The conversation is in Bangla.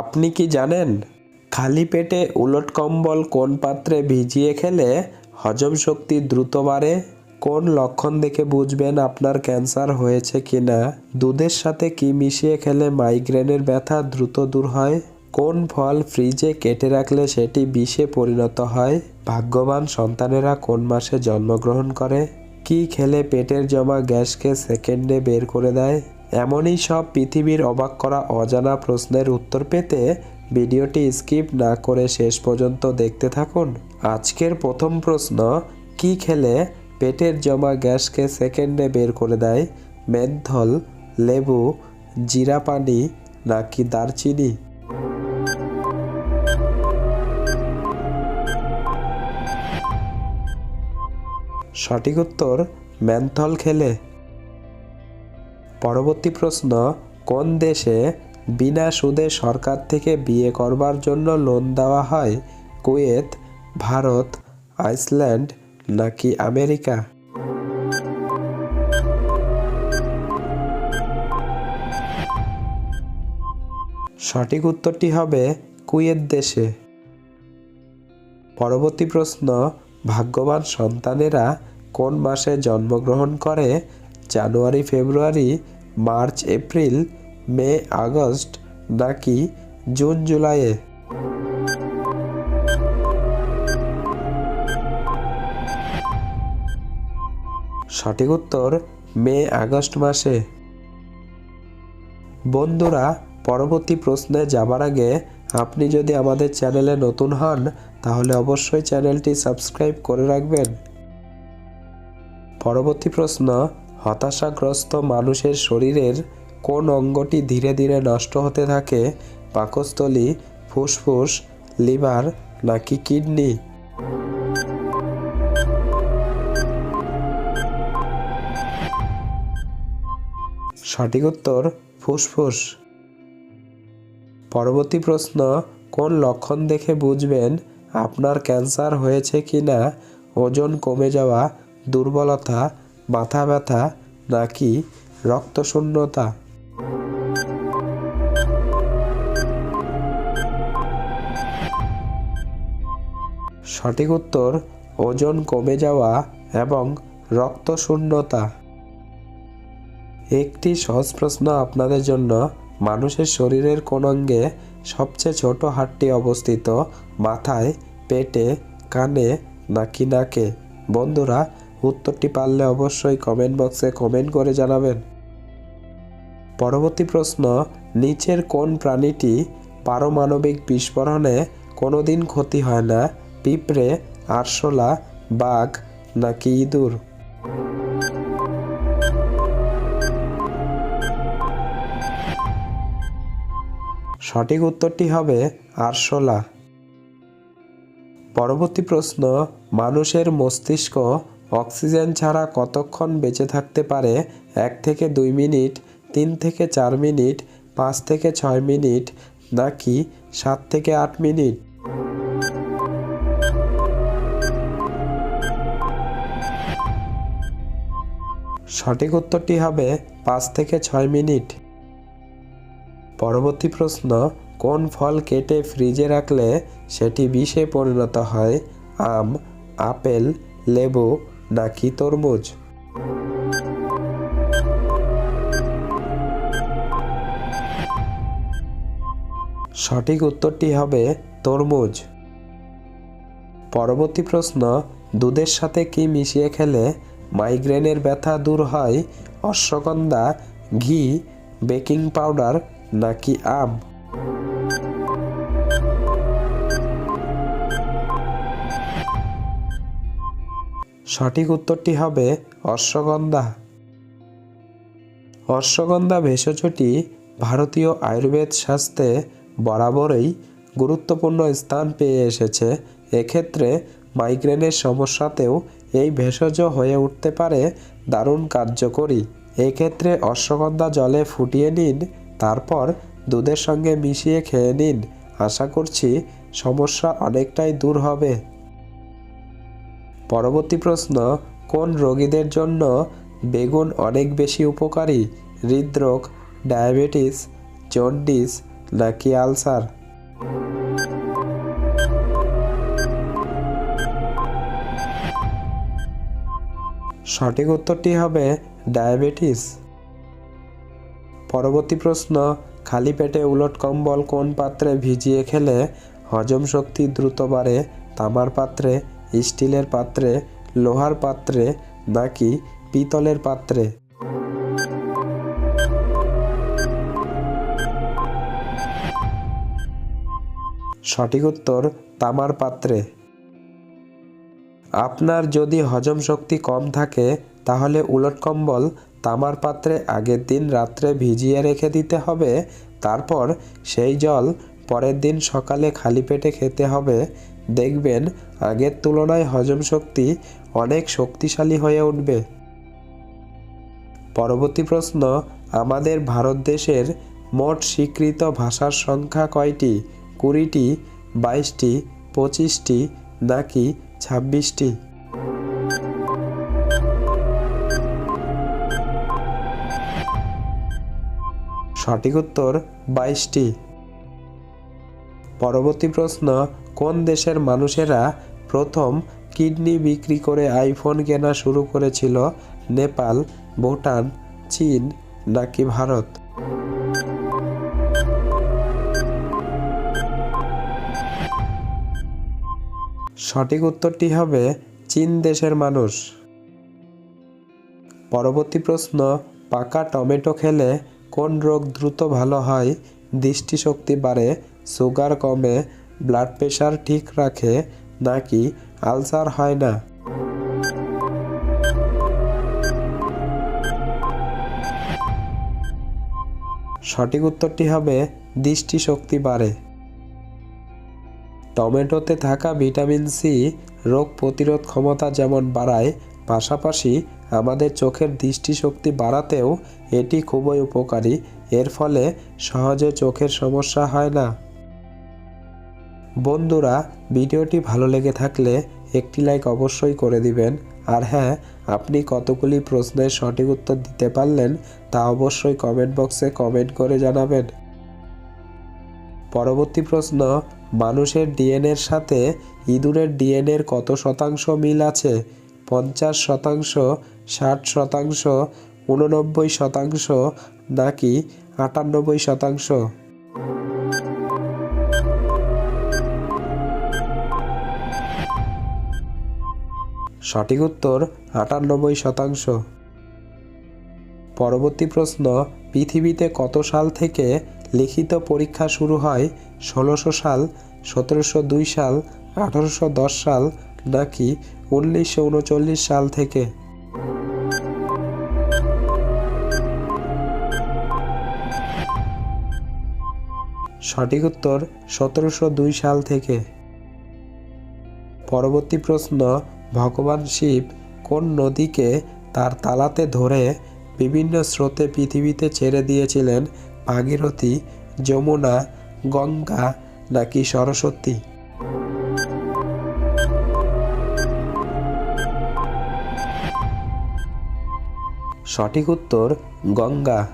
আপনি কি জানেন, খালি পেটে উলট কম্বল কোন পাত্রে ভিজিয়ে খেলে হজম শক্তি দ্রুত বাড়ে? কোন লক্ষণ দেখে বুঝবেন আপনার ক্যান্সার হয়েছে কি না দুধের সাথে কি মিশিয়ে খেলে মাইগ্রেনের ব্যথা দ্রুত দূর হয়? কোন ফল ফ্রিজে কেটে রাখলে সেটি বিষে পরিণত হয়? ভাগ্যবান সন্তানেরা কোন মাসে জন্মগ্রহণ করে? কি খেলে পেটের জমা গ্যাসকে সেকেন্ডে বের করে দেয়? এমনই সব পৃথিবীর অবাক করা অজানা প্রশ্নের উত্তর পেতে ভিডিওটি স্কিপ না করে শেষ পর্যন্ত দেখতে থাকুন। আজকের প্রথম প্রশ্ন, কি খেলে পেটের জমা গ্যাসকে সেকেন্ডে বের করে দেয়? মেন্থল লেবু, জিরা পানি নাকি দারচিনি? সঠিক উত্তর ম্যান্থল খেলে। পরবর্তী প্রশ্ন, কোন দেশে বিনা সুদে সরকার থেকে বিয়ে করবার জন্য লোন দেওয়া হয়? কুয়েত, ভারত, আইসল্যান্ড নাকি আমেরিকা? সঠিক উত্তরটি হবে কুয়েত দেশে। পরবর্তী প্রশ্ন, ভাগ্যবান সন্তানেরা কোন মাসে জন্মগ্রহণ করে? January, February, March, April, May, August নাকি জুন, জুলাইয়ে? সঠিক উত্তর, মে, আগস্ট মাসে। বন্ধুরা, পরবর্তী প্রশ্নে যাবার আগে আপনি যদি আমাদের চ্যানেলে নতুন হন, তাহলে অবশ্যই চ্যানেলটি সাবস্ক্রাইব করে রাখবেন। পরবর্তী প্রশ্ন হতাশাগ্রস্ত মানুষের শরীরের কোন অঙ্গটি ধীরে ধীরে নষ্ট হতে থাকে? পাকস্থলী, ফুসফুস, লিভার নাকি কিডনি? সঠিক উত্তর, ফুসফুস। পরবর্তী প্রশ্ন, কোন লক্ষণ দেখে বুঝবেন আপনার ক্যান্সার হয়েছে কি না ওজন কমে যাওয়া, দুর্বলতা মাথা ব্যথা, নাকি রক্তশূন্যতা? সঠিক উত্তর, ওজন কমে যাওয়া এবং রক্তশূন্যতা। একটি সহজ প্রশ্ন আপনাদের জন্য, মানুষের শরীরের কোন অঙ্গে সবচেয়ে ছোট হাড়টি অবস্থিত? মাথায়, পেটে, কানে, নাকি নাকে? বন্ধুরা উত্তরটি পারলে অবশ্যই কমেন্ট বক্সে কমেন্ট করে জানাবেন। পরবর্তী প্রশ্ন, নিচের কোন প্রাণীটি পারমাণবিক বিস্ফোরণে কোনোদিন ক্ষতি হয় না, পিঁপড়ে, আরশোলা, বাঘ নাকি ইঁদুর? সঠিক উত্তরটি হবে আরশোলা। পরবর্তী প্রশ্ন, মানুষের মস্তিষ্ক অক্সিজেন ছাড়া কতক্ষণ বেঁচে থাকতে পারে? এক থেকে দুই মিনিট, তিন থেকে চার মিনিট, পাঁচ থেকে ছয় মিনিট, নাকি সাত থেকে আট মিনিট? সঠিক উত্তরটি হবে পাঁচ থেকে ছয় মিনিট। পরবর্তী প্রশ্ন, কোন ফল কেটে ফ্রিজে রাখলে সেটি বিষে পরিণত হয়? আম, আপেল, লেবু নাকি তরমুজ? সঠিক উত্তরটি হবে তরমুজ। পরবর্তী প্রশ্ন, দুধের সাথে কি মিশিয়ে খেলে মাইগ্রেনের ব্যথা দূর হয়? অশ্বগন্ধা, ঘি, বেকিং পাউডার নাকি আম? সঠিক উত্তরটি হবে অশ্বগন্ধা। অশ্বগন্ধা ভেষজটি ভারতীয় আয়ুর্বেদ শাস্ত্রে বরাবরই গুরুত্বপূর্ণ স্থান পেয়ে এসেছে। এক্ষেত্রে মাইগ্রেনের সমস্যাতেও এই ভেষজ হয়ে উঠতে পারে দারুণ কার্যকরী। এক্ষেত্রে অশ্বগন্ধা জলে ফুটিয়ে নিন, তারপর দুধের সঙ্গে মিশিয়ে খেয়ে নিন। আশা করছি সমস্যা অনেকটাই দূর হবে। পরবর্তী প্রশ্ন, কোন রোগীদের জন্য বেগুন অনেক বেশি উপকারী? হৃদরোগ, ডায়াবেটিস, জন্ডিস নাকি আলসার? সঠিক উত্তরটি হবে ডায়াবেটিস। পরবর্তী প্রশ্ন, খালি পেটে উলট কম্বল কোন পাত্রে ভিজিয়ে খেলে হজম শক্তি দ্রুত বাড়ে? তামার পাত্রে স্টিলের পাত্রে, লোহার পাত্রে, নাকি পিতলের পাত্রে? সঠিক উত্তর, তামার পাত্রে। আপনার যদি হজম শক্তি কম থাকে, তাহলে উলট কম্বল তামার পাত্রে আগের দিন রাত্রে ভিজিয়ে রেখে দিতে হবে, তারপর সেই জল পরের দিন সকালে খালি পেটে খেতে হবে দেখবেন, আগের তুলনায় হজম শক্তি অনেক শক্তিশালী হয়ে উঠবে। পরবর্তী প্রশ্ন, আমাদের ভারত দেশের মোট স্বীকৃত ভাষার সংখ্যা কয়টি? কুড়িটি, বাইশটি, পঁচিশটি, নাকি ছাব্বিশটি? সঠিক উত্তর, বাইশটি। পরবর্তী প্রশ্ন, কোন দেশের মানুষেরা প্রথম কিডনি বিক্রি করে আইফোন কেনা শুরু করেছিল? নেপাল, ভুটান, চীন নাকি ভারত? সঠিক উত্তরটি হবে চীন দেশের মানুষ। পরবর্তী প্রশ্ন, পাকা টমেটো খেলে কোন রোগ দ্রুত ভালো হয়? দৃষ্টিশক্তি বাড়ে সুগার কমে, ব্লাড প্রেশার ঠিক রাখে নাকি আলসার হয় না? সঠিক উত্তরটি হবে, দৃষ্টিশক্তি বাড়ে। টমেটোতে থাকা ভিটামিন সি রোগ প্রতিরোধ ক্ষমতা যেমন বাড়ায়, পাশাপাশি আমাদের চোখের দৃষ্টিশক্তি বাড়াতেও এটি খুবই উপকারী। এর ফলে সহজে চোখের সমস্যা হয় না। বন্ধুরা, ভিডিওটি ভালো লেগে থাকলে একটি লাইক অবশ্যই করে দিবেন। আর হ্যাঁ আপনি কতগুলি প্রশ্নের সঠিক উত্তর দিতে পারলেন তা অবশ্যই কমেন্ট বক্সে কমেন্ট করে জানাবেন। পরবর্তী প্রশ্ন, মানুষের ডিএনএর সাথে ইঁদুরের ডিএনএর কত শতাংশ মিল আছে? পঞ্চাশ শতাংশ, ষাট শতাংশ উননব্বই শতাংশ নাকি আটানব্বই শতাংশ? সঠিক উত্তর আটানব্বই শতাংশ। পরবর্তী প্রশ্ন, পৃথিবীতে কত সাল থেকে লিখিত পরীক্ষা শুরু হয়? ষোলোশো সাল, সতেরোশো দুই সাল, আঠারোশো দশ সাল, নাকি উনিশশো উনচল্লিশ সাল থেকে? সঠিক উত্তর, সতেরোশো দুই সাল থেকে। পরবর্তী প্রশ্ন ভগবান শিব কোন নদীকে তার তালাতে ধরে বিভিন্ন স্রোতে পৃথিবীতে ছেড়ে দিয়েছিলেন? ভাগীরথী, যমুনা, গঙ্গা নাকি সরস্বতী? সঠিক উত্তর, গঙ্গা।